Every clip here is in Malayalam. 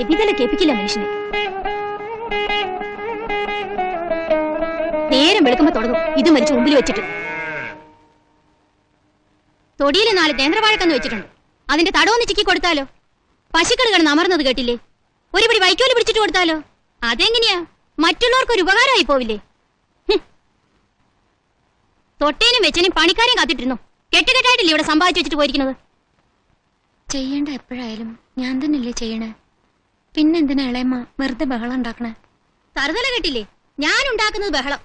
ചെവിതല കേൾപ്പിക്കില്ല മനുഷ്യനെ. നേരം വെളുക്കുമ്പോ തുടങ്ങും. ഇത് മരിച്ചു മുമ്പിൽ വെച്ചിട്ട്. തൊടിയിൽ നാല് നേന്ത്രവാഴക്കന്ന് വെച്ചിട്ടുണ്ട്. അതിന്റെ തടവൊന്ന് ചിക്കി കൊടുത്താലോ? പശുക്കൾ കിടന്ന് അമർന്നത് കേട്ടില്ലേ? ഒരുപടി വൈക്കോൽ പിടിച്ചിട്ട് കൊടുത്താലോ? അതെങ്ങനെയാ? മറ്റുള്ളവർക്ക് ഒരു ഉപകാരമായി പോവില്ലേ. തൊട്ടേനും വെച്ചനും പണിക്കാരെയും കാത്തിട്ടിരുന്നു. കെട്ടുകെട്ടായിട്ടില്ലേ ഇവിടെ സമ്പാദിച്ചു വെച്ചിട്ട് പോയിരിക്കുന്നത്? ചെയ്യേണ്ട എപ്പോഴായാലും ഞാൻ തന്നെയല്ലേ ചെയ്യണേ. പിന്നെന്തിനാ ഇളയമ്മ വെറുതെ ബഹളം ഉണ്ടാക്കണേ? തറുതല കെട്ടില്ലേ? ഞാൻ ഉണ്ടാക്കുന്നത് ബഹളം.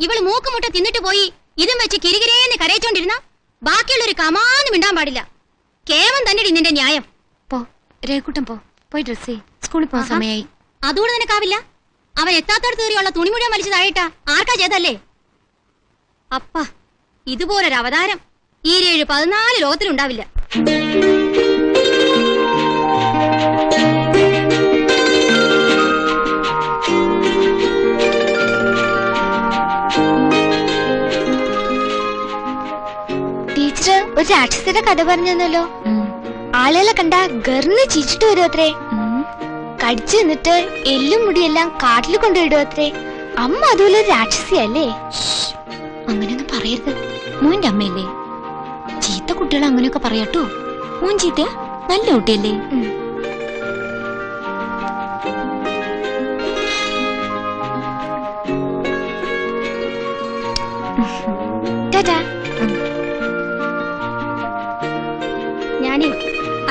ഇവൾ മൂക്കുമുട്ട തിന്നിട്ട് പോയി ഇതും വെച്ച് കിരികിരേന്ന് കരയിച്ചോണ്ടിരുന്ന ബാക്കിയുള്ളൊരു കമാന്ന് മിണ്ടാൻ പാടില്ല. കേവം തന്നെ നിന്റെ ന്യായം. പോ രേക്കൂട്ടം പോ. പോയി ഡ്രസ് സ്കൂളിൽ പോകാൻ സമയമായി സമയായി. അതുകൊണ്ട് നിനക്കാവില്ല? അവൻ എത്താത്തോട് തീറിയുള്ള തുണി മുഴുവൻ വലിച്ചതായിട്ടാ ആർക്കാ ചെയ്തല്ലേ അപ്പ ഇതുപോലൊരു അവതാരം ഈ ഏഴ് പതിനാല് ലോകത്തിലുണ്ടാവില്ല. ടീച്ചർ ഒരു രാക്ഷസിയുടെ കഥ പറഞ്ഞു തന്നല്ലോ ഉം. ആളുകളെ കണ്ട ഗർന്ന് ചിരിച്ചിട്ട് വരുമത്രേ. കടിച്ചു നിന്നിട്ട് എല്ലും മുടിയെല്ലാം കാട്ടിൽ കൊണ്ടുവിടും അത്രേ. അമ്മ അതുപോലെ ഒരു രാക്ഷസിയല്ലേ. അങ്ങനെയൊന്നും പറയരുത്. മോന്റെ അമ്മയല്ലേ? ചീത്ത കുട്ടികൾ അങ്ങനെയൊക്കെ പറയാട്ടോ. മോൻ ചീത്തയാ? നല്ല കുട്ടിയല്ലേ?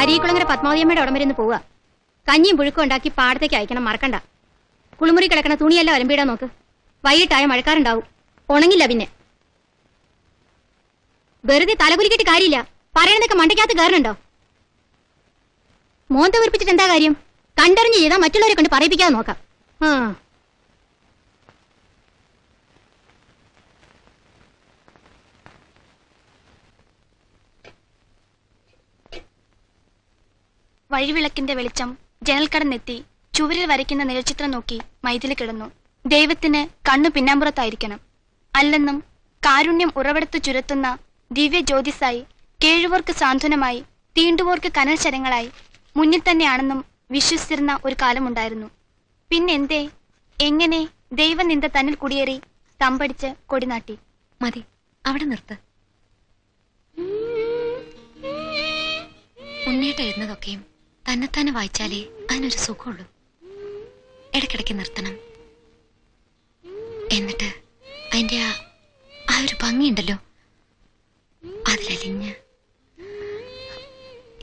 അരീക്കുളങ്ങര പത്മാവതിയമ്മയുടെ ഉടം ഒന്ന് പോവുക. കഞ്ഞിയും പുഴുക്കും ഉണ്ടാക്കി പാടത്തേക്ക് അയക്കണം മറക്കണ്ട. കുളിമുറി കിടക്കണ തുണിയെല്ലാം അലമ്പിടാൻ നോക്ക്. വൈകിട്ടായ മഴക്കാരുണ്ടാവും. ഉണങ്ങില്ല പിന്നെ. വെറുതെ തലകുലിക്കിട്ട് കാര്യമില്ല. പറയണതൊക്കെ മണ്ടയ്ക്കകത്ത് കയറുന്നുണ്ടോ മോന്ത വീർപ്പിച്ചിട്ട് എന്താ കാര്യം? കണ്ടറിഞ്ഞ് ചെയ്താൽ മറ്റുള്ളവരെ കൊണ്ട് പറയിപ്പിക്കാതെ നോക്കാം. ആ. വഴിവിളക്കിന്റെ വെളിച്ചം ജനൽക്കടന്നെത്തി ചുവരിൽ വരയ്ക്കുന്ന നിഴൽചിത്രം നോക്കി മൈതിലി കിടന്നു. ദൈവത്തിന് കണ്ണു പിന്നാമ്പുറത്തായിരിക്കണം. അല്ലെന്നും കാരുണ്യം ഉറവെടുത്ത് ചുരത്തുന്ന ദിവ്യ ജ്യോതിസായി കേഴുവോർക്ക് സാന്ത്വനമായി തീണ്ടുവോർക്ക് കനൽ ശരങ്ങളായി മുന്നിൽ തന്നെയാണെന്നും വിശ്വസിച്ചിരുന്ന ഒരു കാലമുണ്ടായിരുന്നു. പിന്നെന്തേ? എങ്ങനെ ദൈവനിന്ദ നിന്റെ തന്നിൽ കുടിയേറി തമ്പടിച്ച് കൊടിനാട്ടി മതി അവിടെ നിർത്ത്. ഉണ്ണീട്ട് എഴുതുന്നതൊക്കെയും തന്നെത്താനെ വായിച്ചാലേ അതിനൊരു സുഖമുള്ളൂ. ഇടയ്ക്കിടയ്ക്ക് നിർത്തണം. എന്നിട്ട് അതിന്റെ ആ ആ ഒരു ഭംഗിയുണ്ടല്ലോ. അതിലലിഞ്ഞ്.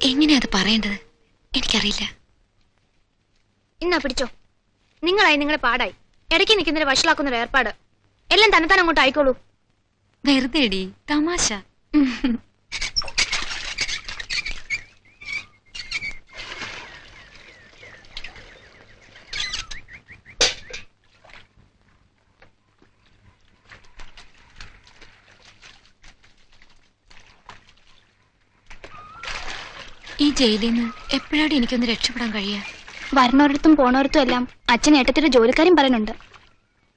എങ്ങനെയാ അത് പറയേണ്ടത്? എനിക്കറിയില്ല. ഇന്നാ പിടിച്ചോ. നിങ്ങളായി നിങ്ങളെ പാടായി. ഇടയ്ക്ക് നിൽക്കുന്നതിന് വഷളാക്കുന്ന ഒരു ഏർപ്പാട്. എല്ലാം തന്നെത്താൻ അങ്ങോട്ട് ആയിക്കോളൂ. വെറുതെ തമാശ. ഈ ജയിലിൽ നിന്ന് എപ്പോഴാണ് എനിക്കൊന്ന് രക്ഷപ്പെടാൻ കഴിയുക വരണോരിടത്തും പോണോരിടത്തും എല്ലാം അച്ഛൻ ഏട്ടത്തിന്റെ ജോലിക്കാരും പറയുന്നുണ്ട്.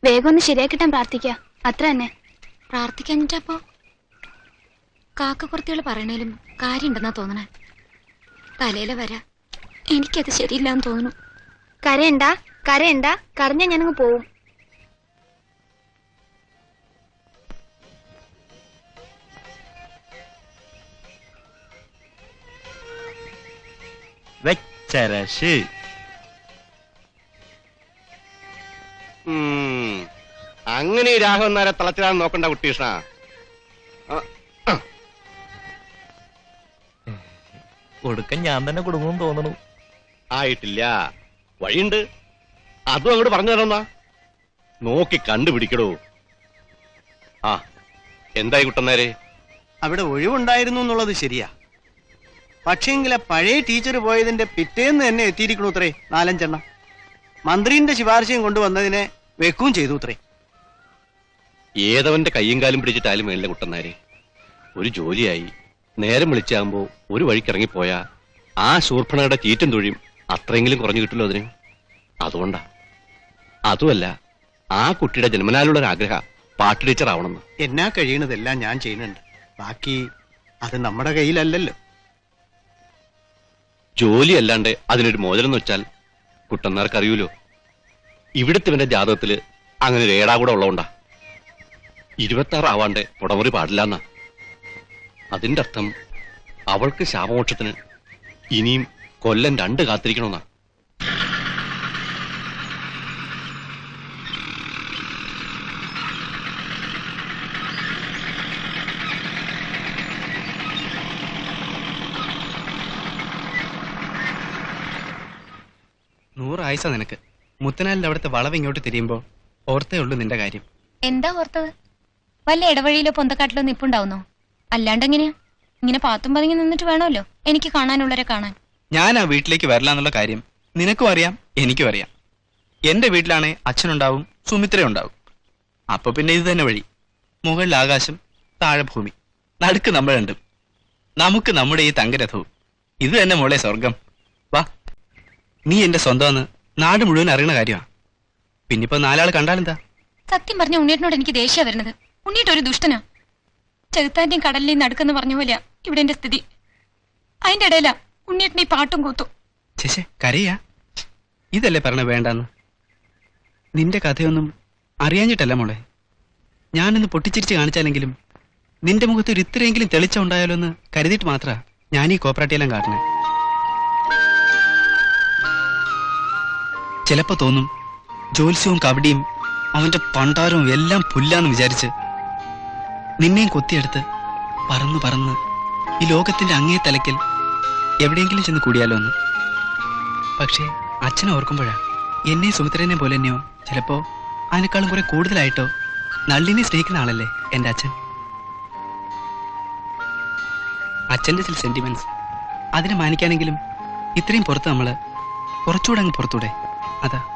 വേഗം ഒന്ന് ശരിയാക്കിട്ടാൻ പ്രാർത്ഥിക്കുക അത്ര തന്നെ. പ്രാർത്ഥിക്കാഞ്ഞിട്ടപ്പോ കാക്കക്കുറത്തികൾ പറയണേലും കാര്യമുണ്ടെന്നാ തോന്നണേ. തലയിലെ വര. എനിക്കത് ശരിയില്ലാന്ന് തോന്നുന്നു. കരയണ്ട കരയണ്ട. കരഞ്ഞ ഞാനങ്ങ് പോവും. വെച്ചരശ് ഉം. അങ്ങനെ ഈ രാഘവൻ നാരെ തളച്ചിടാൻ നോക്കണ്ട കുട്ടീഷ്ണ കൊടുക്കൻ ഞാൻ തന്നെ കൊടുക്കും തോന്നണു. ആയിട്ടില്ല. വഴിയുണ്ട്. അതും അങ്ങോട്ട് പറഞ്ഞു തരന്നാ നോക്കി കണ്ടുപിടിക്കടോ. ആ എന്തായി കുട്ടന്നേരെ അവിടെ ഒഴിവുണ്ടായിരുന്നു എന്നുള്ളത് ശരിയാ. പക്ഷേങ്കിലെ പഴയ ടീച്ചർ പോയതിന്റെ പിറ്റേന്ന് തന്നെ എത്തിയിരിക്കണു ഉത്രേ നാലഞ്ചെണ്ണം. മന്ത്രിന്റെ ശുപാർശയും കൊണ്ടുവന്നതിനെ വെക്കുകയും ചെയ്തു ഉത്രേ. ഏതവന്റെ കയ്യും കാലും പിടിച്ചിട്ടാലും വേണ്ട കുട്ടന്നാരെ ഒരു ജോലിയായി നേരം വിളിച്ചാകുമ്പോ ഒരു വഴിക്ക് ഇറങ്ങിപ്പോയാ ആ ശൂർഭണയുടെ ചീറ്റും തൊഴിയും അത്രയെങ്കിലും കുറഞ്ഞു കിട്ടുമല്ലോ അതിന്? അതുകൊണ്ടാ. അതുമല്ല ആ കുട്ടിയുടെ ജന്മനാലുള്ള ഒരു ആഗ്രഹ പാട്ട് ടീച്ചർ ആവണമെന്ന് എന്നാ കഴിയണതെല്ലാം ഞാൻ ചെയ്യുന്നുണ്ട്. ബാക്കി അത് നമ്മുടെ കയ്യിലല്ലല്ലോ. ജോലി അല്ലാണ്ട് അതിനൊരു മോചനം എന്ന് വെച്ചാൽ കുട്ടന്മാർക്ക് അറിയൂലോ ഇവിടുത്തെ ജാതകത്തിൽ അങ്ങനെ ഒരു ഏടാ കൂടെ ഉള്ളതുകൊണ്ടാ. ഇരുപത്തി ആറ് ആവാണ്ട് പുടമുറി പാടില്ലെന്നാ. അതിന്റെ അർത്ഥം അവൾക്ക് ശാപമോക്ഷത്തിന് ഇനിയും കൊല്ലം രണ്ട് കാത്തിരിക്കണമെന്നാ. നൂറായുസ നിനക്ക്. മുത്തനാലിന്റെ അവിടുത്തെ വളവ് ഇങ്ങോട്ട് തിരിയുമ്പോ ഓർത്തേ ഉള്ളൂ നിന്റെ കാര്യം. എന്താ ഓർത്തത്? വല്ല ഇടവഴിയിലോ പൊന്തക്കാട്ടിലോ നിപ്പുണ്ടാവുന്നോ? അല്ലാണ്ട് എങ്ങനെയാ ഇങ്ങനെ പാത്തും പതുങ്ങി നിന്നിട്ട് വേണമല്ലോ? എനിക്ക് കാണാനുള്ളവരെ കാണാൻ. ഞാൻ ആ വീട്ടിലേക്ക് വരില്ല കാര്യം നിനക്കും അറിയാം എനിക്കും അറിയാം. എന്റെ വീട്ടിലാണേ അച്ഛനുണ്ടാവും സുമിത്ര ഉണ്ടാവും. അപ്പൊ പിന്നെ ഇത് തന്നെ വഴി. മുകളിൽ ആകാശം താഴെ ഭൂമി. നടുക്ക് നമ്മൾ രണ്ടും. നമുക്ക് നമ്മുടെ ഈ തങ്കരഥവും. ഇത് തന്നെ മോളെ സ്വർഗം. വാ. നീ എന്റെ സ്വന്തമെന്ന് നാട് മുഴുവൻ അറിയണ കാര്യമാണ്. പിന്നിപ്പോ നാലാൾ കണ്ടാലെന്താ? സത്യം പറഞ്ഞ ഉണ്ണിയേട്ടനോട് എനിക്ക് ദേഷ്യ വരുന്നത്. ഉണ്ണിയേട്ട ഒരു ദുഷ്ടനാ. ചെറുത്താന്റെയും കടലിലെയും നടുക്കെന്ന് പറഞ്ഞ പോലെയാ ഇവിടെ എന്റെ സ്ഥിതി. അതിന്റെ ഇടയിലാ ഉണ്ണിയേട്ടൻ ഈ പാട്ടും കൂത്തും. ചേച്ചേ കരയാ. ഇതല്ലേ പറഞ്ഞ വേണ്ടെന്ന്. നിന്റെ കഥയൊന്നും അറിയാഞ്ഞിട്ടല്ല മോളെ. ഞാനിന്ന് പൊട്ടിച്ചിരിച്ച് കാണിച്ചാലെങ്കിലും നിന്റെ മുഖത്ത് ഒരു ഇത്രയെങ്കിലും തെളിച്ചുണ്ടായാലോ എന്ന് കരുതിയിട്ട് മാത്രമാണ് ഞാൻ ഈ കോപ്പറേറ്റീവെല്ലാം കാട്ടണേ ചിലപ്പോ തോന്നും ജോത്സ്യവും കബഡിയും അവന്റെ പണ്ടാരവും എല്ലാം പുല്ലാന്ന് വിചാരിച്ച് നിന്നെയും കൊത്തിയെടുത്ത് പറന്ന് പറന്ന് ഈ ലോകത്തിന്റെ അങ്ങേ തലക്കിൽ എവിടെയെങ്കിലും ചെന്ന് കൂടിയാലോ എന്ന്. പക്ഷേ അച്ഛനെ ഓർക്കുമ്പോഴാ എന്നെ സുമിത്രനെ പോലെ തന്നെയോ ചിലപ്പോ അതിനേക്കാളും കുറെ കൂടുതലായിട്ടോ നള്ളിനെ സ്നേഹിക്കുന്ന ആളല്ലേ എന്റെ അച്ഛൻ. അച്ഛന്റെ ചില സെന്റിമെന്റ്സ് അതിനെ മാനിക്കാനെങ്കിലും ഇത്രയും പുറത്ത് നമ്മൾ കുറച്ചുകൂടെ അങ്ങ് പുറത്തൂടെ. അതാ.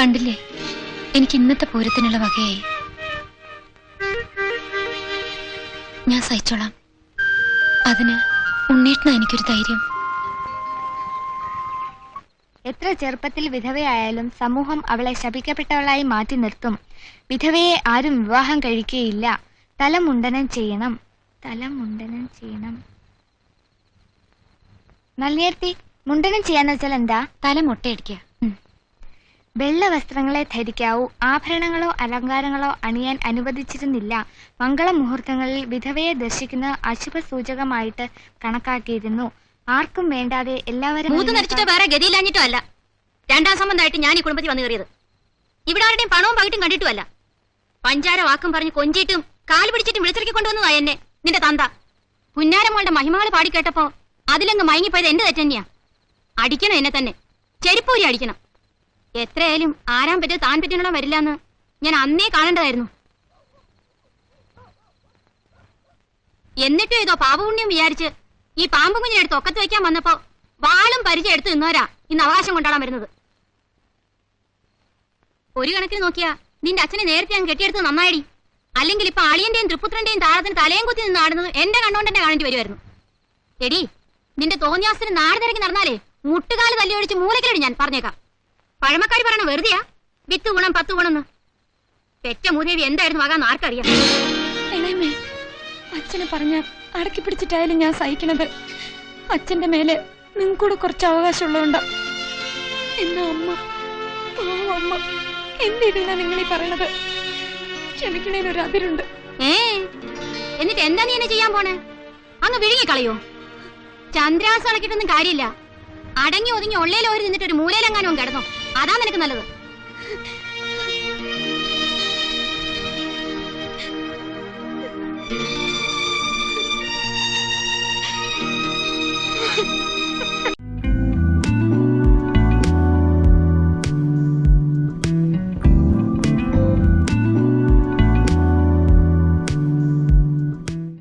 കണ്ടില്ലേ? എനിക്ക് ഇന്നത്തെ പൂരത്തിനുള്ള വകയായി. ഞാൻ സഹിച്ചോളാം. അതിന് ഉണ്ണേട്ടന എനിക്കൊരു ധൈര്യം. എത്ര ചെറുപ്പത്തിൽ വിധവയായാലും സമൂഹം അവളെ ശപിക്കപ്പെട്ടവളായി മാറ്റി നിർത്തും. വിധവയെ ആരും വിവാഹം കഴിക്കുകയില്ല. തലമുണ്ടനം ചെയ്യണം. തലമുണ്ടനം ചെയ്യണം. നല്ലിയർത്തി മുണ്ടനം ചെയ്യാന്ന് വെച്ചാൽ എന്താ? തല മുട്ടയടിക്കുക. വെള്ള വസ്ത്രങ്ങളെ ധരിക്കാവൂ. ആഭരണങ്ങളോ അലങ്കാരങ്ങളോ അണിയാൻ അനുവദിച്ചിരുന്നില്ല. മംഗളമുഹൂർത്തങ്ങളിൽ വിധവയെ ദർശിക്കുന്ന അശുഭ സൂചകമായിട്ട് കണക്കാക്കിയിരുന്നു. ആർക്കും വേണ്ടാതെ എല്ലാവരും മൂത്ത് നരിച്ചിട്ട് വേറെ ഗതിയില്ലാഞ്ഞിട്ടും അല്ല. രണ്ടാം സംബന്ധമായിട്ട് ഞാൻ ഈ കുടുംബത്തിൽ വന്നു കയറിയത്. ഇവിടെ ആരുടെയും പണവും പകിട്ടും കണ്ടിട്ടുമല്ല പഞ്ചാര വാക്കും പറഞ്ഞ് കൊഞ്ചിട്ടും കാൽ പിടിച്ചിട്ടും വിളിച്ചിറക്കി കൊണ്ടുവന്നതാ എന്നെ നിന്റെ തന്ത. പുന്നാരമോളുടെ മഹിമകൾ പാടി കേട്ടപ്പോ അതിലങ്ങ് മയങ്ങിപ്പോയത് എന്റെ തെറ്റന്നെയാ. അടിക്കണം എന്നെ തന്നെ. ചെരുപ്പൂരി അടിക്കണം. എത്രയായാലും ആരാൻ പറ്റിയ താൻ പറ്റുന്നോളം വരില്ലാന്ന് ഞാൻ അന്നേ കാണേണ്ടതായിരുന്നു. എന്നിട്ടും ഏതോ പാപപുണ്യം വിചാരിച്ച് ഈ പാമ്പും കുഞ്ഞിനെ എടുത്ത് ഒക്കത്ത് വെക്കാൻ വന്നപ്പോ വാളും പരിചയം എടുത്ത് നിന്നോരാ ഇന്ന് അവകാശം കൊണ്ടാടാൻ വരുന്നത്. ഒരു കണക്കിന് നോക്കിയാ നിന്റെ അച്ഛനെ നേരത്തെ അങ്ങ് കെട്ടിയെടുത്ത് നന്നായിടി. അല്ലെങ്കിൽ ഇപ്പൊ അളിയന്റെയും തൃപ്പുത്രന്റെയും താഴത്തിന് തലയും കുത്തി നിന്ന് ആടുന്നത് എന്റെ കണ്ണുകൊണ്ട് തന്നെ കാണേണ്ടി വരുമായിരുന്നു എടി നിന്റെ തോന്നിയാസത്തിന് നാട് തിരക്കി നടന്നാലേ മുട്ടുകാൽ തല്ലിയൊടിച്ച് മൂലക്കിലടി ഞാൻ പറഞ്ഞേക്കാം. പഴമക്കാരി പറയണ വെറുതെയാ? വിത്ത് ഗുണം പത്ത് ഗുണമെന്ന്. പെറ്റ മൂദേവി എന്തായിരുന്നു ആകാന്ന് ആർക്കറിയാം? അച്ഛനെ പറഞ്ഞ അടക്കി പിടിച്ചിട്ടായാലും ഞാൻ സഹിക്കണത്. അച്ഛന്റെ മേലെ നിങ്ങൾക്കൂടെ കുറച്ച് അവകാശമുള്ളതുകൊണ്ടാ. എന്റെ അമ്മ അമ്മ എന്തിനാ നിങ്ങൾ ഈ പറയണത്. ക്ഷമിക്കണേന് ഒരു അതിരുണ്ട്. ഏ എന്നിട്ട് എന്താ നീ എന്നെ ചെയ്യാൻ പോണേ? അങ്ങ് വിഴുങ്ങിക്കളയോ? ചന്ദ്രാസം അടക്കിയിട്ടൊന്നും കാര്യമില്ല. അടങ്ങി ഒതുങ്ങി ഉള്ളേലോ നിന്നിട്ട് ഒരു മൂലയിലെങ്ങാനും കിടന്നു? അതാ നിനക്ക് നല്ലത്.